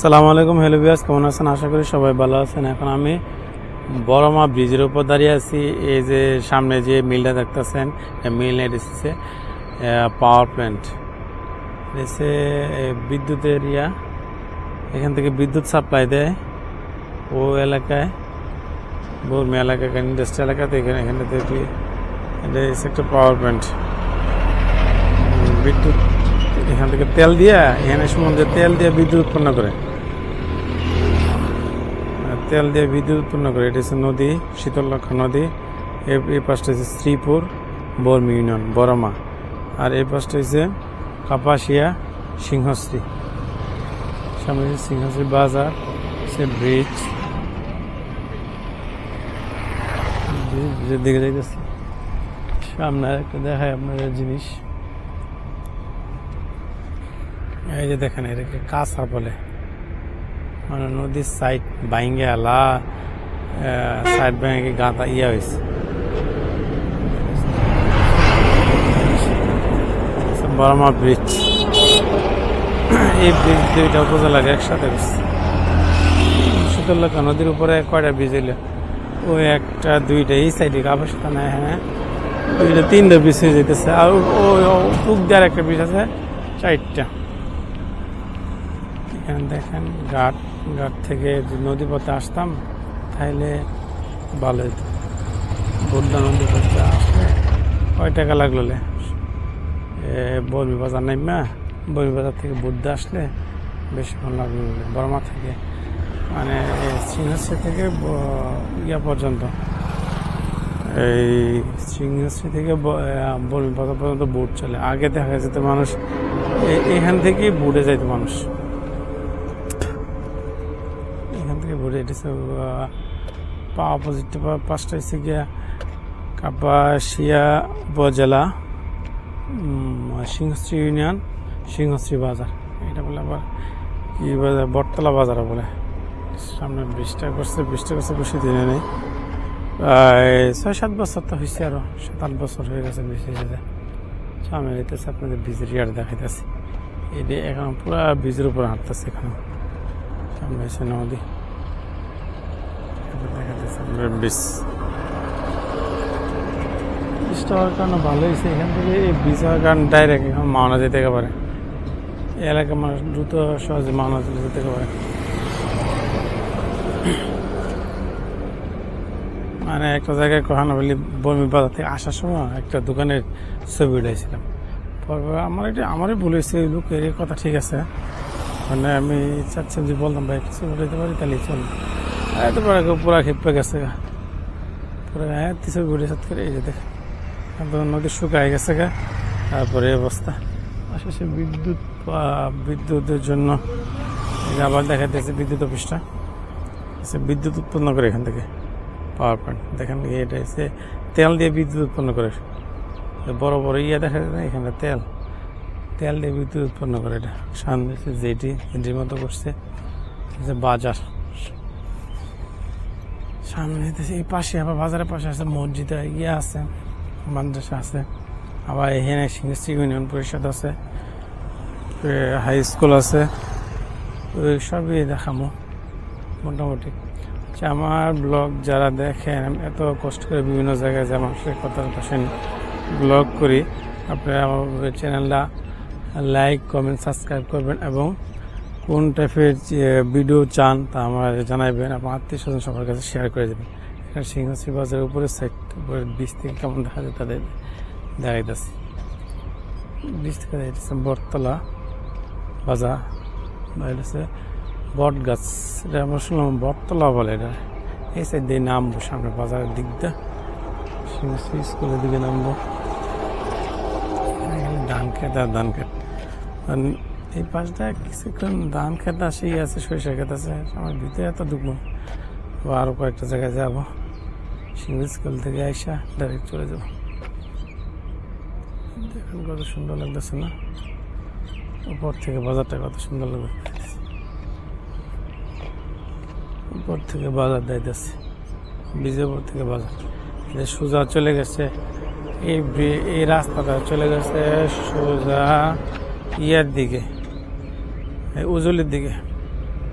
সালামু আলাইকুম, হ্যালো বিয়াস কেমন আছেন? আশা করি সবাই ভালো আছেন। এখন আমি বড়মা ব্রিজের উপর দাঁড়িয়ে আছি। এই যে সামনে যে মিলটা দেখতেছেন মিল এসেছে পাওয়ার প্ল্যান্ট এসে বিদ্যুতের ইয়া এখান থেকে বিদ্যুৎ সাপ্লাই দেয় ও এলাকায়, বর্মি এলাকা ইন্ডাস্ট্রি এলাকাতে এখানে এখানে দেখি এটা হচ্ছে একটা পাওয়ার প্ল্যান্ট বিদ্যুৎ এখান থেকে তেল দিয়ে, এখানে সমুদ্রে তেল দিয়ে বিদ্যুৎ উৎপন্ন করে। তেল দিয়ে বিদ্যুৎ উৎপন্ন করে, এটা হচ্ছে নদী শীতলক্ষা নদী এই পাশটা হচ্ছে শ্রীপুর, বর্মি ইউনিয়ন, বড়মা। আর এই পাশটা হচ্ছে কাপাসিয়া সিংহশ্রী। সামনে সিংহশ্রী বাজার সে ব্রিজ। ব্রিজের দিকে সামনে একটা দেখায় আপনাদের জিনিস। এই যে দেখেন, এটাকে কাঁচা বলে। মানে নদীর সাইড বাইঙ্গে আলা সাইড ব্যাঙ্গে গাঁদা ইয়া হয়েছে বড়মা ব্রিজ এই ব্রিজ দুইটা উপজেলার একসাথে হয়েছে শীতলকা নদীর উপরে কয়টা ব্রিজ এলো ওই একটা, দুইটা, এই সাইডে আবাসস্থানে হ্যাঁ। দুইটা, তিনটা ব্রিজ হয়ে যেতেছে আর ওই টুক দেওয়ার একটা ব্রিজ আছে, চারটা। এখানে দেখেন ঘাট ঘাট থেকে নদী পথে আসতাম তাহলে ভালো হতো বুদ্ধা নদী পথে আসলে কয় টাকা লাগল লে? বর্মি বাজার নাইমা বর্মি বাজার থেকে বুদ্ধা আসলে বেশিক্ষণ লাগল বর্মা থেকে। মানে সিংহশ্রী থেকে ইয়া পর্যন্ত। এই সিংহশ্রী থেকে ব- আহ, বর্মি বাজার পর্যন্ত বোট চলে। আগে দেখা যেত মানুষ এখান থেকেই বুড়ে যাইতো মানুষ। থেকে ঘুরে এটেছে পা অপোজিট পাঁচটা হচ্ছে গিয়া কাপাসিয়া উপজেলা সিংহশ্রী ইউনিয়ন, সিংহশ্রী বাজার। এটা বলে আবার কি বাজার? বটতলা বাজার বলে। সামনে বৃষ্টি করছে বৃষ্টি করছে বেশি দিনে নেই। ছয় সাত বছর তো হয়েছে আরও, সাত আট বছর হয়ে গেছে বেশি হয়েছে সামনে যেতেছে আপনাদের বীজের ইয়ার দেখাইতেছে। এটা এখন পুরা বীজের উপর হাঁটতেছে এখন। সামনে এসে নদী। যাচ্ছে আমরা বিচ কারণে ভালো হয়েছে, এখান থেকে এই কারণে ডাইরেক্ট এখন মাওনা যেতে পারে এই এলাকার মানুষ দ্রুত সহজে মাওনা যেতে পারে মানে একটা জায়গায় কখনো বলি বমি বাজার থেকে আসার সময় একটা দোকানের ছবি উঠাইছিলাম। পরে আমার এটা আমারই ভুল হয়েছে লোকের কথা ঠিক আছে। মানে আমি চাচ্ছি যে বললাম ভাই, কিছু উঠাইতে পারি? তাহলে চল। এত পরে খেপে গেছে। গা পুরো হ্যাঁ ঘুরে সাত করে, এই যে দেখ একদম নদী শুকায় গেছে গা। তারপরে অবস্থা। আশেপাশে বিদ্যুৎ বিদ্যুতের জন্য আবার দেখাইতেছে বিদ্যুৎ অফিসটা। সে বিদ্যুৎ উৎপন্ন করে এখান থেকে। পাওয়ার প্ল্যান্ট দেখেন এটা হচ্ছে তেল দিয়ে বিদ্যুৎ উৎপন্ন করে। বড় বড় ইয়ে দেখা যায় না? এখানে তেল। তেল দিয়ে বিদ্যুৎ উৎপন্ন করে এটা। সামনে যেটি এটির মতো করছে। বাজার। সামনে এই পাশে আবার বাজারের পাশে আছে মসজিদ ইয়ে আছে মাদ্রাসা আছে। আবার এখানে সিংহশ্রী ইউনিয়ন পরিষদ আছে হাই স্কুল আছে। সবই দেখামো মোটামুটি। আচ্ছা, আমার ব্লগ যারা দেখেন আমি এত কষ্ট করে বিভিন্ন জায়গায় যে মানুষের কথা শুনি ব্লগ করি আপনারা আমার চ্যানেলটা লাইক কমেন্ট সাবস্ক্রাইব করবেন এবং কোন টাইপের ভিডিও চান তা আমার জানাবেন এবং আত্মীয় স্বজন সবার কাছে শেয়ার করে দেবেন। এখানে সিংহশ্রী বাজারের উপরে সাইড উপরে বীজ থেকে কেমন দেখা যায় তাদের দেখাইতেছে। বীজ থেকে দেখাইতেছে, বটতলা বাজার। এটা বট গাছ। এটা আমরা শুনলাম বটতলা বলে এটা। এই সাইড দিয়ে নামবো, সামনে বাজারের দিক দিয়ে। সিংহশ্রী স্কুলের দিকে নামবো। ধান খেত আর ধান খেত এই পাশটা কিছুক্ষণ ধান খেত আসেই আছে, সরিষা খেত আছে আমার ভিতরে এত ঢুকবো বা আরও কয়েকটা জায়গায় যাব। সিংহ স্কুল থেকে আইসা ডাইরেক্ট চলে যাব। দেখুন কত সুন্দর লাগতেছে না? উপর থেকে বাজারটা কত সুন্দর লাগবে উপর থেকে বাজার যাইতেছে। ব্রিজের উপর থেকে বাজার। এটা সোজা চলে গেছে। এই এই রাস্তাটা চলে গেছে সোজা ইয়ার দিকে। উজলির দিকে।